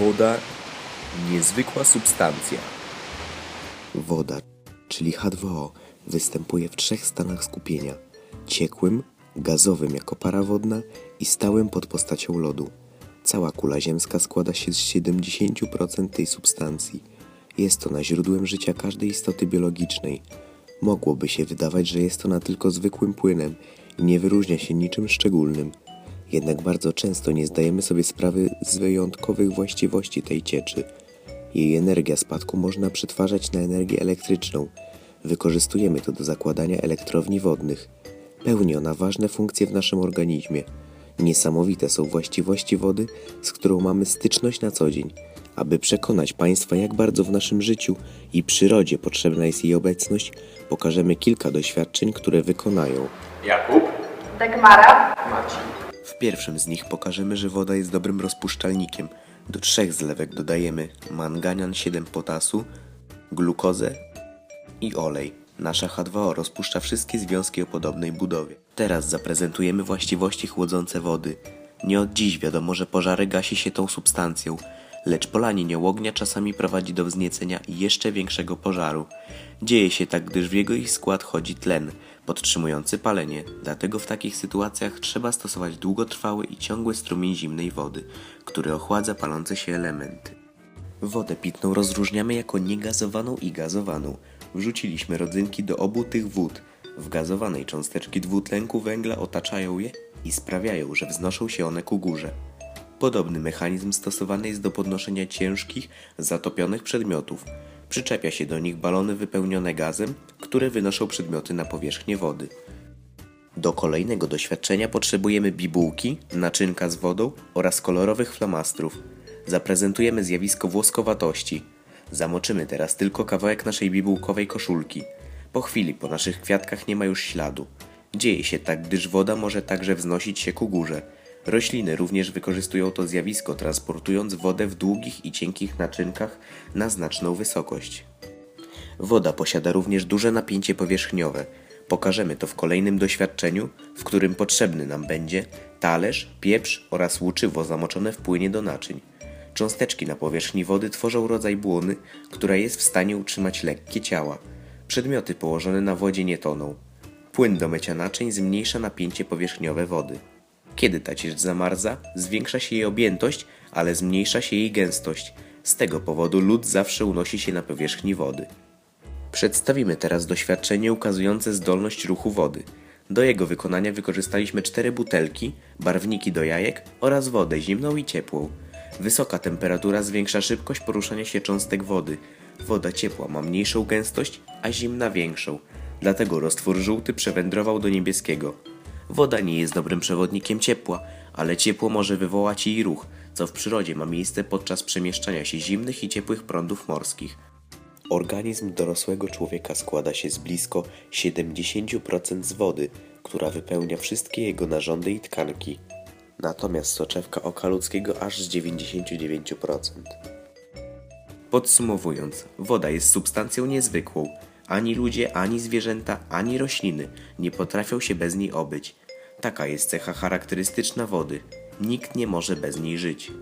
Woda niezwykła substancja. Woda, czyli H2O, występuje w trzech stanach skupienia: ciekłym, gazowym jako para wodna i stałym pod postacią lodu. Cała kula ziemska składa się z 70% tej substancji. Jest ona źródłem życia każdej istoty biologicznej. Mogłoby się wydawać, że jest ona tylko zwykłym płynem i nie wyróżnia się niczym szczególnym. Jednak bardzo często nie zdajemy sobie sprawy z wyjątkowych właściwości tej cieczy. Jej energia spadku można przetwarzać na energię elektryczną. Wykorzystujemy to do zakładania elektrowni wodnych. Pełni ona ważne funkcje w naszym organizmie. Niesamowite są właściwości wody, z którą mamy styczność na co dzień. Aby przekonać Państwa, jak bardzo w naszym życiu i przyrodzie potrzebna jest jej obecność, pokażemy kilka doświadczeń, które wykonają. Jakub? Dagmara, Maciej. W pierwszym z nich pokażemy, że woda jest dobrym rozpuszczalnikiem. Do trzech zlewek dodajemy manganian 7 potasu, glukozę i olej. Nasza H2O rozpuszcza wszystkie związki o podobnej budowie. Teraz zaprezentujemy właściwości chłodzące wody. Nie od dziś wiadomo, że pożary gasi się tą substancją, lecz polanie ognia czasami prowadzi do wzniecenia jeszcze większego pożaru. Dzieje się tak, gdyż w jego ich skład chodzi tlen, podtrzymujący palenie, dlatego w takich sytuacjach trzeba stosować długotrwały i ciągły strumień zimnej wody, który ochładza palące się elementy. Wodę pitną rozróżniamy jako niegazowaną i gazowaną. Wrzuciliśmy rodzynki do obu tych wód. W gazowanej cząsteczki dwutlenku węgla otaczają je i sprawiają, że wznoszą się one ku górze. Podobny mechanizm stosowany jest do podnoszenia ciężkich, zatopionych przedmiotów. Przyczepia się do nich balony wypełnione gazem, które wynoszą przedmioty na powierzchnię wody. Do kolejnego doświadczenia potrzebujemy bibułki, naczynka z wodą oraz kolorowych flamastrów. Zaprezentujemy zjawisko włoskowatości. Zamoczymy teraz tylko kawałek naszej bibułkowej koszulki. Po chwili po naszych kwiatkach nie ma już śladu. Dzieje się tak, gdyż woda może także wznosić się ku górze. Rośliny również wykorzystują to zjawisko, transportując wodę w długich i cienkich naczynkach na znaczną wysokość. Woda posiada również duże napięcie powierzchniowe. Pokażemy to w kolejnym doświadczeniu, w którym potrzebny nam będzie talerz, pieprz oraz łuczywo zamoczone w płynie do naczyń. Cząsteczki na powierzchni wody tworzą rodzaj błony, która jest w stanie utrzymać lekkie ciała. Przedmioty położone na wodzie nie toną. Płyn do mycia naczyń zmniejsza napięcie powierzchniowe wody. Kiedy ta ciecz zamarza, zwiększa się jej objętość, ale zmniejsza się jej gęstość. Z tego powodu lód zawsze unosi się na powierzchni wody. Przedstawimy teraz doświadczenie ukazujące zdolność ruchu wody. Do jego wykonania wykorzystaliśmy cztery butelki, barwniki do jajek oraz wodę zimną i ciepłą. Wysoka temperatura zwiększa szybkość poruszania się cząstek wody. Woda ciepła ma mniejszą gęstość, a zimna większą. Dlatego roztwór żółty przewędrował do niebieskiego. Woda nie jest dobrym przewodnikiem ciepła, ale ciepło może wywołać jej ruch, co w przyrodzie ma miejsce podczas przemieszczania się zimnych i ciepłych prądów morskich. Organizm dorosłego człowieka składa się z blisko 70% z wody, która wypełnia wszystkie jego narządy i tkanki. Natomiast soczewka oka ludzkiego aż z 99%. Podsumowując, woda jest substancją niezwykłą. Ani ludzie, ani zwierzęta, ani rośliny nie potrafią się bez niej obyć. Taka jest cecha charakterystyczna wody. Nikt nie może bez niej żyć.